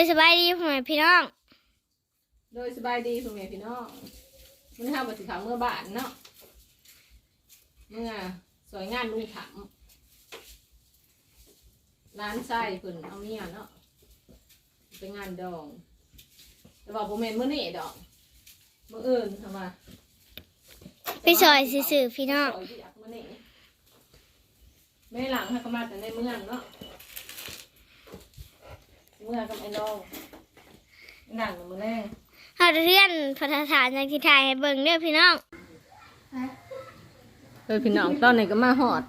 ยสบายดีพ่อแม่พี่น้อง โดยสบายดีพ่อแม่พี่น้องมันทำมาสิขาเมื่อบ้านเนาะเมื่อสวยงานลุงถามร้านไส้เพิ่นเอาเนี่ยเนาะเป็นงานดอง แต่ว่าผมเห็นเมื่อนี่ดอกเมื่ออื่นทำมาพี่ซอยซื่อๆพี่น้องซยที่อยากมื้อนี้ไม่หลังให้ก็มาแต่ในเมืองเนาะ เมื่อกับไอ้น้องหนังมือแรกเฮาเรียนพัฒนาฐานอย่างที่ถ่ายให้เบิ่งเด้อพี่น้องเออพี่น้องตอนนี้ก็มาหอด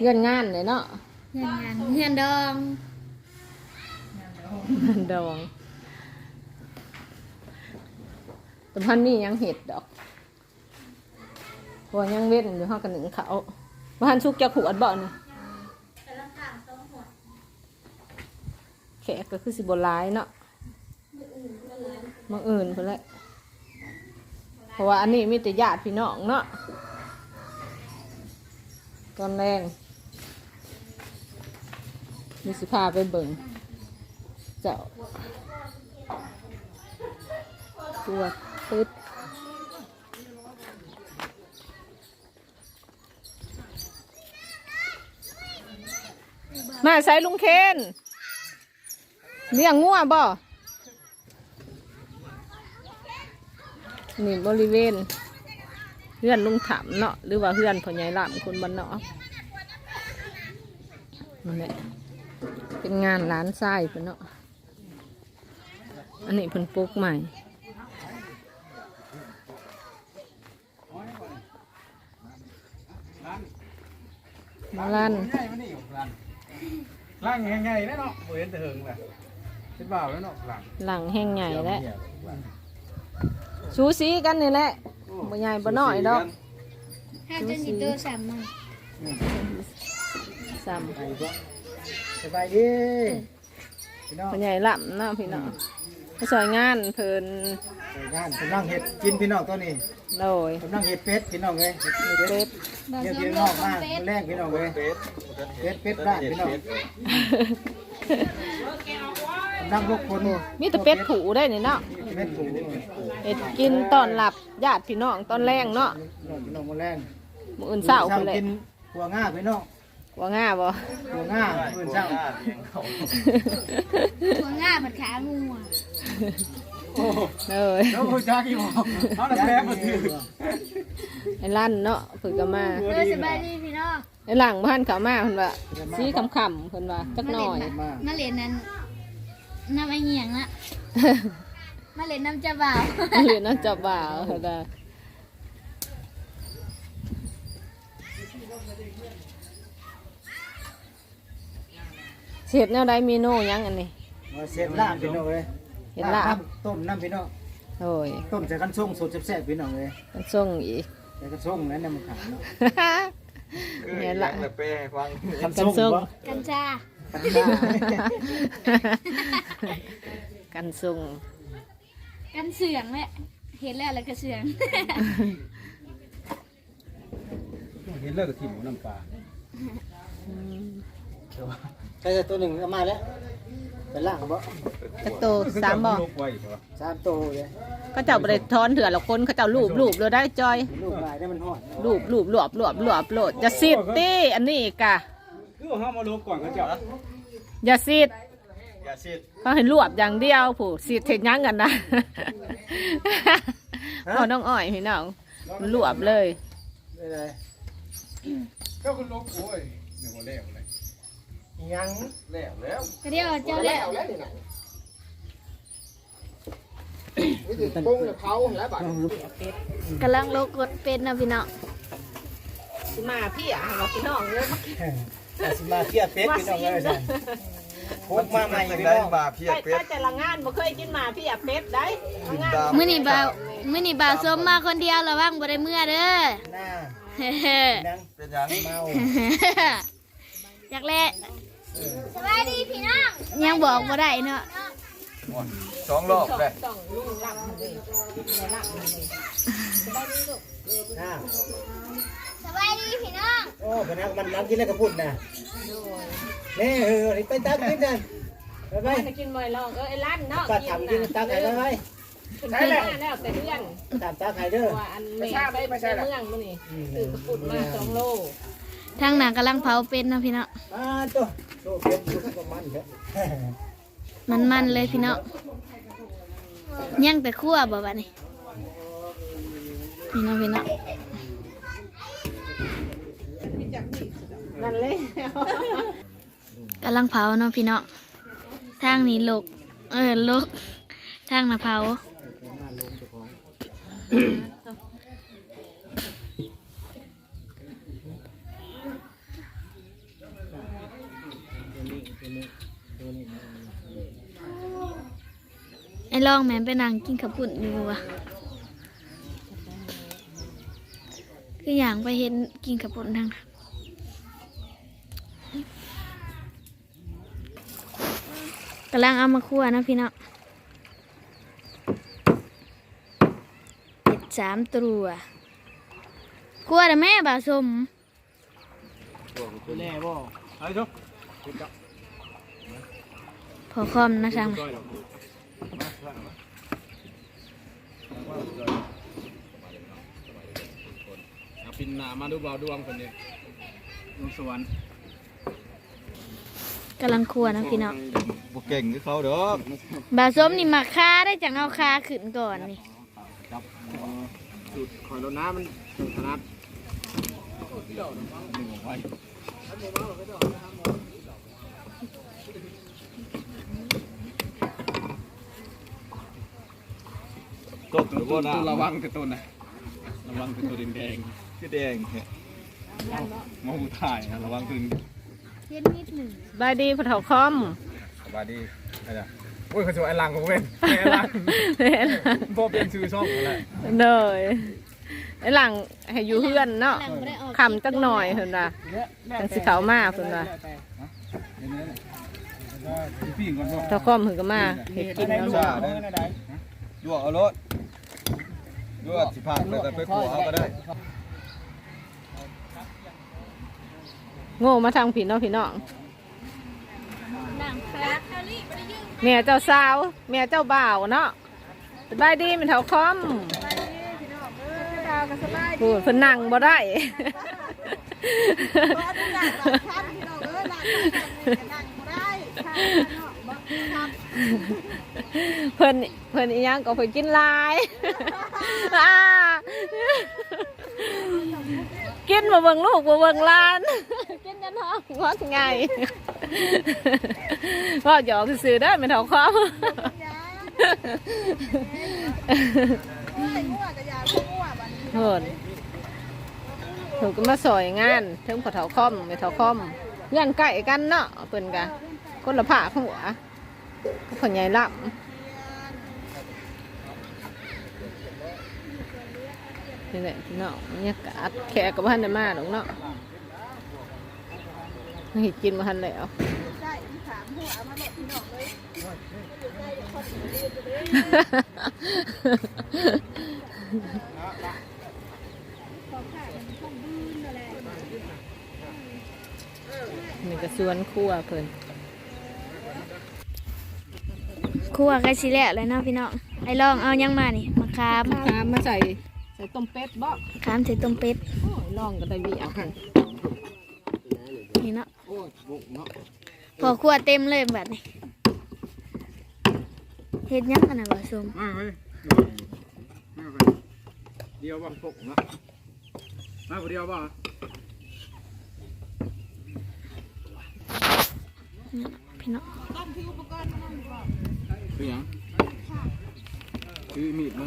เงื่อนงานเลยเนาะเงินงานเงินดองงานดองแต่พันนี่ยังเห็ดดอกเพราะว่ายังเว้นอยู่ห้องกันหนึ่งเขาบ้านชุกจะขวดบ่อนี่แข กก็คือสิบร้ายเนาะมาอื่นเพื่อนแหละเพราะว่าอันนี้มีแต่ญาติพี่น้องเนาะตอนแรงมีสิพาไปเบิ่งเจ้าตัวตึดมาใส่ลุงเคน เลี้ยงงัวบ่นี่บริเวณเพื่อนลุงถามเนาะหรือว่าเพื่อนพ่อใหญ่ลามคนบ้านเนาะนั่นแหละเป็นงานร้านทรายเพิ่นเนาะอันนี้เพิ่นปลูกใหม่มาลันง่ายมันลังหลังง่ายๆแล้วเนาะเห็นแต่เหิงแหละ เป็นบ่าวแล้วเนาะหลังหลังแห้งใหญ่แล้วสูสีกันนี่แหละบ่ใหญ่บ่น้อยดอกถ้าจะสิตัวสามมันซ้ำไปบ่สบายดีพี่น้องพ่อใหญ่ลำเนาะพี่น้องมาสวยงานเพิ่นไปงานกำลังเห็ดกินพี่น้องตัวนี้โดยกำลังเห็ดเป็ดพี่น้องเลยเห็ดเป็ดเดี๋ยวพี่น้องมามื้อแรกพี่น้องเลยเป็ดเป็ดบ้านพี่น้อง กำลังลกคนมีแต่เป็ดผูได้นี่เนาะเป็ดผูเห็ดกินตอนหลับญาติพี่น้องตอนแรงเนาะพี่น้องมื้อแรงมื้ออื่นเช้าพุ่นแหละกินหัวง่าพี่น้องว่าง่าบ่หัวง่ามื้อเช้าหัวง่าผัดขางูอะโอ้เอ้ยแล้วผู้ชายกี่โมงเอาละแป๊บมาถือไอ้ลั่นเนาะเพิ่นก็มาโดยสบายดีพี่น้องไอ้หลังบ้านเขามาเพิ่นว่าสีคำๆเพิ่นว่าจักหน่อยมามาเล่นนั้น น้ำไอเหียงละมาเล่นน้ำจะบ่าวเรียนน้องจับบ่าวเพิ่นว่าเสียบแนวใดเมนูหยังอันนี้มาเสร็จลาบพี่น้องเลยเห็นลาบต้มน้ำพี่น้องโอ้ยต้มใส่กันส่งสดแซ่บๆพี่น้องเลยมันส่งอีก ใส่กันส่งแล้วน้ำมันขาวเนาะเนี่ยละเลยเป้ให้ฟัง กันส่งบ่กัญชา กันส่งกันส่งกันเสืองแหละเห็นแล้วแล้วก็เสืองเห็นเลิกกับทีมน้ำปลาใช่ตัวหนึ่งเอามาแล้วไปล่างบ่จักโตสามบ่สามตัวเลยเขาเจ้าบริทอนเถื่อละคนเขาเจ้ารูปรูปเลยได้จอยลูกลายได้มันหอดรูปรูปรวบรวบรวบโหลดอย่าซีดตี้อันนี้อีกะ คือว่าห้ามาลบก่อนเขาเจ้าอย่าซีดอย่าซีดเขาให้รวบอย่างเดียวผู้ซีดเทยังกันนะพ่อน้องอ้อยพี่น้องรวบเลยได้เลยก็คุณลบโอ้ยเดี๋ยวมาแล้วเลยยังแล้วแล้วก็เดี๋ยวเจ้าแล้วแล้วนี่นะวิธีปรุงเขาแล้วบัดกำลังโลกดเป็นนะพี่น้องสิมาพี่อะเราพี่น้องเลยแต่ สิมาเทียบเป็ดพี่น้องเลยสั่นพกมาใหม่เป็นพี่ได้น้องมาเพียไปเป็ดไปแต่ละงานบ่เคยกินหมาพี่อะเป็ดได้ละงาน มื้อนี้บ่าวมื้อนี้บ่าวส้มมาคนเดียวระวังบ่ได้เมื่อเด้อ หน้าเฮ้ๆนังเป็นยังเมา อยากแลสบายดีพี่น้องยังบอกบ่ได้เนาะสองรอบเลยต้องลุงลังเลยในลังเลยหน้าส บายดีพี่น้องโอ้พนักมันน้ำกินแล้วก็พูดนะนี่เออไปตามกินกันไปไปจะกินบ่อยลองเออไอ้ลั่นเนาะตัดทำกินตักไข่ไปไปใช่แล้วแล้วแต่เพื่อนตัดตักไข่เด้อว่าอันแม่ไปไปเมืองมื้อนี้ซื้อกระปุกมาสองโลทางหนังกำลังเผาเป็นเนาะพี่น้องมาตัวโชว์เป็นดูประมาณเถอะมันมันๆเลยพี่น้องย่างแต่คั่วบ่บัดนี้พี่น้องพี่น้อง นั่นเลยกำลังเผาเนาะพี่เน้องทางนี้ลก เออลก ทางน่ะเผาไอ้ลองแม่นไปนั่งกินขับปุ่นอยู่วะคืออย่างไปเห็นกินขับปุ่นทางนั้น กำลังเอามาคั่วนะพี่น้องเจ็ดสามตัวคั่วแต่แม่บาสมตัวแน่บ่เอาชุบพอคอมนะช่างนะเอาปินหนามาดูเบาดวงคนนี้ดวงสวรรค์ กำลังคั่วนะพี่น้องบ่เก่งคือเขาเด้อบาสมนี่มาคาได้จังเอาคาขึ้นก่อนนี่สูตรคอยรดน้ำมันถนัดหนึ่งของไว้ตกหรือบ่น้ตัวระวังคือตัวน่ะระวังคือตัวแดงำคือแดงแฮะๆมองถ่ายนะระวังคือ เย็นนิดหนึ่งบายดีผู้เฒ่าคอมสบายดีอะไรโอ้ยเขาจะไอ้ลังของเว้นไอ้ลังเห็นพอเป็นชื่อช่องอะไรเลยไอ้หลังให้อยู่เฮือนเนาะคำจักหน่อยเพิ่นว่าจังสิเขามาเพิ่นว่าพี่ก่อนบ่เฒ่าคอมเพิ่นก็มาเฮ็ดกินแล้วซ่าเนาะเด้อลวกเอารถลวกสิพักแล้วก็ไปขัวเอาก็ได้ โง่มาทางพี่น้องพี่น้องนั่งแฟกแม่เจ้าสาวแม่เจ้าบ่าวเนาะสบายดีแม่เฒ่าคอมพูดเพิ่นนั่งบ่ได้เพิ่นเพิ่นอีหยังก็เพิ่นกินหลายอ่ากินมาเบิ่งลูกมาเบิ่งหลาน กินจนท้องงอดไงว่าหยอกซื่อได้ไม่เท่าความเฮินถูกก็มาสอยงานถึงพอเท่าคอมไม่เท่าคอมเงื่อนใกล้กันเนาะเพิ่นกะคนละผ้าข้างหัวก็คนใหญ่ล่ำนี่แหละพี่น้องบรรยากาศแขกกับพันได้มาหรอกเนาะ เห็ดกินมาทันแล้วนี่ก็สวนครัวเพิ่นคั่วใกล้สิแล้วเลยเนาะพี่น้องไอ้ลองเอายังมานี่มะขามน้ำมาใส่ใส่ต้มเป็ดบ่ขามใส่ต้มเป็ดโอ้ยลองก็ได้วีเอาค่ะนี่เนาะ พอคั่วเต็มเลยแบบนี้เฮ็ดยังกันนะบาสมมาไปมาไปเดียวบ้างพกนะมาคนเดียวบ้างพี่น้องคือหยังคือมีดมา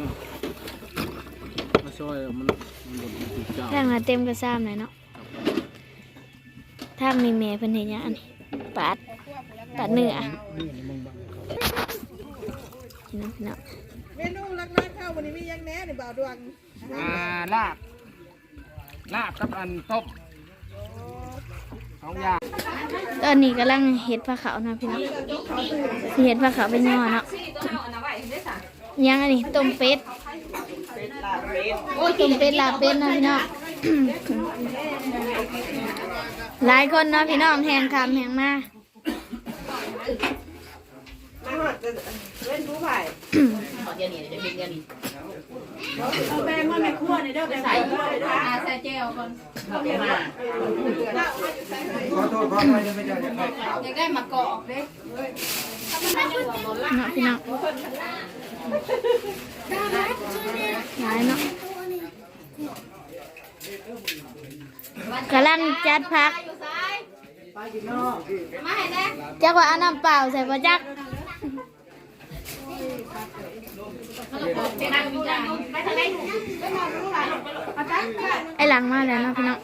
มาซอยมันมันบดมันติดเจ้าทางน่ะเต็มกระซ้ำเลยเนาะ ทางมีเมย์เพิ่นเฮ็ดหยังอันนี้ปาดปาดเนื้อพี่น้องพี่น้องเมนูรักนักข้าววันนี้มียังแหน่ในบ่าวดวงอ่าลาบลาบกับอันต้มสองอย่างตอนนี้กำลังเฮ็ดผ้าขาวนะพี่น้องสิเฮ็ดผ้าขาวเป็นย่อเนาะยังอันนี้ต้มเป็ดโอ้ยต้มเป็ดลาบเป็ดนะพี่น้อง หลายคนเนาะพี่น้องแหงคำแหงมาเว้นผู้ไผ่ขอเดียวนี้จะเป็นเดียวนี้เอาแบงมาแม่ครัวในเด้อแบงใส่ครัวในเด้ออาใส่เจลก่อนเข้ามาขอโทษขออภัยไม่ได้ยังไงอยากได้มากอกเด้เนาะพี่น้องหลายเนาะ กำลังจัดพักมาให้แน่จักว่าเอาน้ำเปล่าใส่บ่จักเป็นนางวิจารณ์ไปทางไหนไอ้หลังมาแล้วเนาะพี่น้อง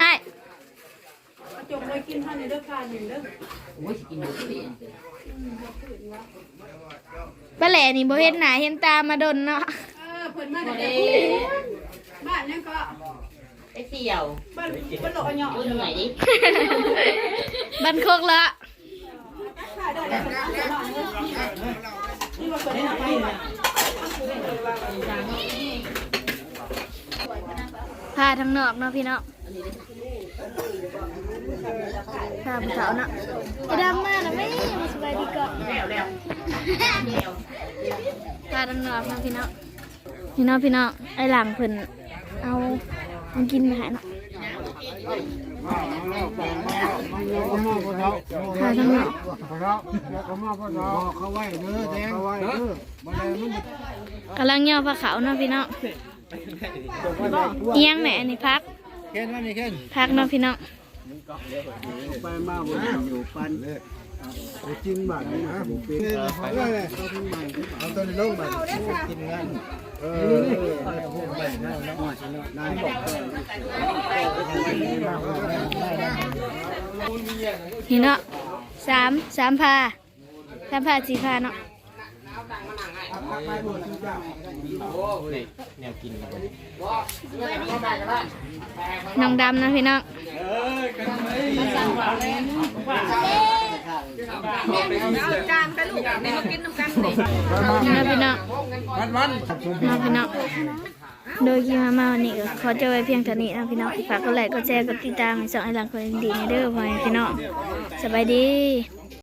ไอ้จงไว้กินท่านในเด้อค่ะหนึ่งเด้อโอ้ยกินหมดเลยป้าแหล่นี่บ่เห็นหน้าเห็นตามาดนเนาะเออเพิ่นมาแต่ บ้านนั่นก็ไปเที่ยวบ้านบ้านหลอกเหยาะดูหน่อยดิบันโคกละค่ะได้ได้นี่ว่าเพิ่นได้ไปนะพาทางนอกเนาะพี่น้องพาผู้สาวเนาะไอ้ดำมาแล้วไม่มาสบายดีก่อนแล้วแล้วพาทางนอกเนาะพี่น้องพี่น้องพี่น้องไอ้หลังเพิ่น เอามันกินมาให้เนาะพาทางนอกเขาไว้เด้อแดงเขาไว้เด้อบ่ได้มันกำลังย่อผ้าขาวเนาะพี่น้องเอียงแหน่นี่พักเข็นว่านี่เข็นพักเนาะพี่น้องไปมาบ่อยู่ปันไป กินบ้านนี่นะบ่เป็นเลยเอาตัวนี้ลงมากินงานเออพวกไปนะนายบอกนี่เนาะสามสามพาสามพาสี่พาเนาะน้องดำนะพี่น้อง นี่นะพี่น้องน้องพี่น้องโดยที่มามาวันนี้ก็ขอเจอไว้เพียงเท่านี้นะพี่น้องฝากกดไลค์กดแชร์กดติดตามส่องไอ้หลังคนดีในเด้อพ่อพี่น้องสบายดี